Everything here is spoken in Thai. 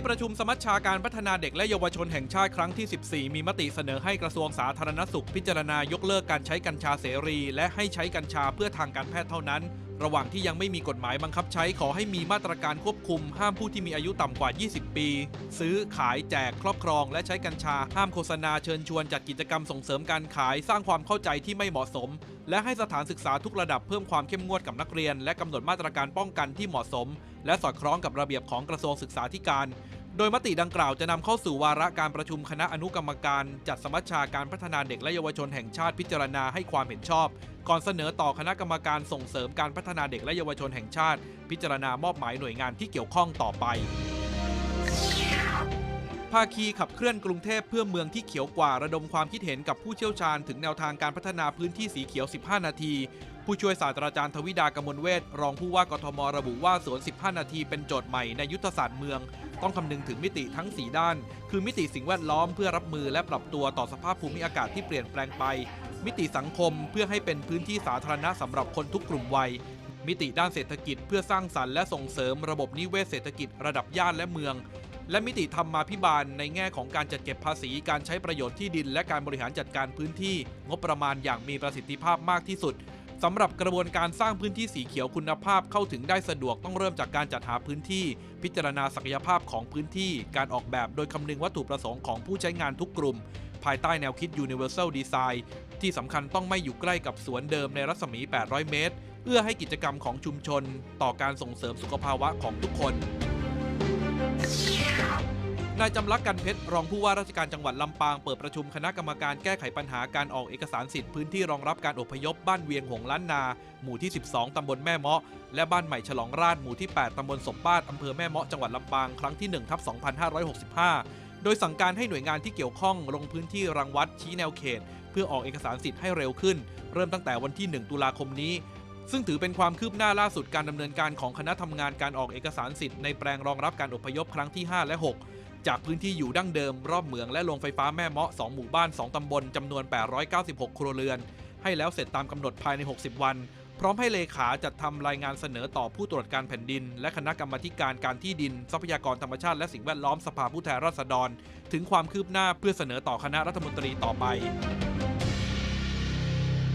ที่ประชุมสมัชชาการพัฒนาเด็กและเยาวชนแห่งชาติครั้งที่ 14 มีมติเสนอให้กระทรวงสาธารณสุขพิจารณายกเลิกการใช้กัญชาเสรี และให้ใช้กัญชาเพื่อทางการแพทย์เท่านั้น ระหว่างที่ยังไม่มีกฎหมายบังคับใช้ขอให้มีมาตรการควบคุม ห้ามผู้ที่มีอายุต่ำกว่า 20 ปี ซื้อขายแจกครอบครอง และใช้กัญชาห้ามโฆษณาเชิญชวนจัดกิจกรรมส่งเสริมการขายสร้างความเข้าใจที่ไม่เหมาะสม และให้สถานศึกษาทุกระดับเพิ่มความเข้มงวดกับนักเรียน และกำหนดมาตรการป้องกันที่เหมาะสม และสอดคล้องกับระเบียบของกระทรวงศึกษาธิการ โดยมติดังกล่าวจะนำเข้าสู่วาระการประชุมคณะอนุกรรมการ จัดสมัชชาการพัฒนาเด็กและเยาวชนแห่งชาติพิจารณาให้ความเห็นชอบ ก่อนเสนอต่อคณะกรรมการส่งเสริมการพัฒนาเด็กและเยาวชนแห่งชาติ พิจารณามอบหมายหน่วยงานที่เกี่ยวข้องต่อไป ภาคีขับเคลื่อนกรุงเทพเพื่อเมืองที่เขียวกว่าระดมความคิดเห็นกับผู้เชี่ยวชาญถึงแนวทางการพัฒนาพื้นที่สีเขียว 15 นาที ผู้ช่วยศาสตราจารย์ทวิดากมลเวทรองผู้ว่ากทมระบุว่าสวน 15 นาทีเป็นโจทย์ใหม่ในยุทธศาสตร์เมือง ต้องคำนึงถึงมิติทั้ง 4 ด้าน คือมิติสิ่งแวดล้อมเพื่อรับมือและปรับตัวต่อสภาพภูมิอากาศที่เปลี่ยนแปลงไป มิติสังคมเพื่อให้เป็นพื้นที่สาธารณะสำหรับคนทุกกลุ่มวัยมิติด้านเศรษฐกิจเพื่อสร้างสรรค์และส่งเสริมระบบนิเวศเศรษฐกิจระดับย่านและเมือง และมิติธรรมาภิบาลในแง่ของการจัดเก็บภาษี การใช้ประโยชน์ที่ดิน และการบริหารจัดการพื้นที่ งบประมาณอย่างมีประสิทธิภาพมากที่สุดสำหรับกระบวนการสร้างพื้นที่สีเขียวคุณภาพเข้าถึงได้สะดวกต้องเริ่มจากการจัดหาพื้นที่ พิจารณาศักยภาพของพื้นที่ การออกแบบโดยคำนึงวัตถุประสงค์ของผู้ใช้งานทุกกลุ่ม ภายใต้แนวคิด Universal Design ที่สำคัญต้องไม่อยู่ใกล้กับสวนเดิมในรัศมี 800 เมตร เอื้อให้กิจกรรมของชุมชน ต่อการส่งเสริมสุขภาวะของทุกคน นายจำลักกันเพชรรองผู้ว่าราชการจังหวัดลำปางเปิดประชุมคณะกรรมการแก้ไขปัญหาการออกเอกสารสิทธิ์พื้นที่รองรับการอพยพบ้านเวียงหงล้านนา หมู่ที่ 12 ตำบลแม่เมาะ และบ้านใหม่ฉลองราชหมู่ที่ 8 ตำบลสมบ้านอำเภอแม่เมาะจังหวัดลำปางครั้งที่ 1 ทับ 2565 โดยสั่งการให้หน่วยงานที่เกี่ยวข้องลงพื้นที่รังวัดชี้แนวเขต เพื่อออกเอกสารสิทธิ์ให้เร็วขึ้น เริ่มตั้งแต่วันที่ 1 ตุลาคมนี้ ซึ่งถือเป็นความคืบหน้าล่าสุดการดำเนินการของคณะทำงานการออกเอกสารสิทธิ์ในแปลงรองรับการอพยพครั้งที่ 5 และ 6 จากพื้นที่อยู่ดั้งเดิมรอบเหมืองและโรงไฟฟ้าแม่เมาะ 2 หมู่บ้าน 2ตำบลจำนวน 896 ครัวเรือน ให้แล้วเสร็จตามกำหนดภายใน 60 วัน พร้อมให้เลขาจัดทำรายงานเสนอต่อผู้ตรวจการแผ่นดิน และคณะกรรมาการการที่ดิน ทรัพยากรธรรมชาติและสิ่งแวดล้อมสภาผู้แทนราษฎร ถึงความคืบหน้าเพื่อเสนอต่อคณะรัฐมนตรีต่อไป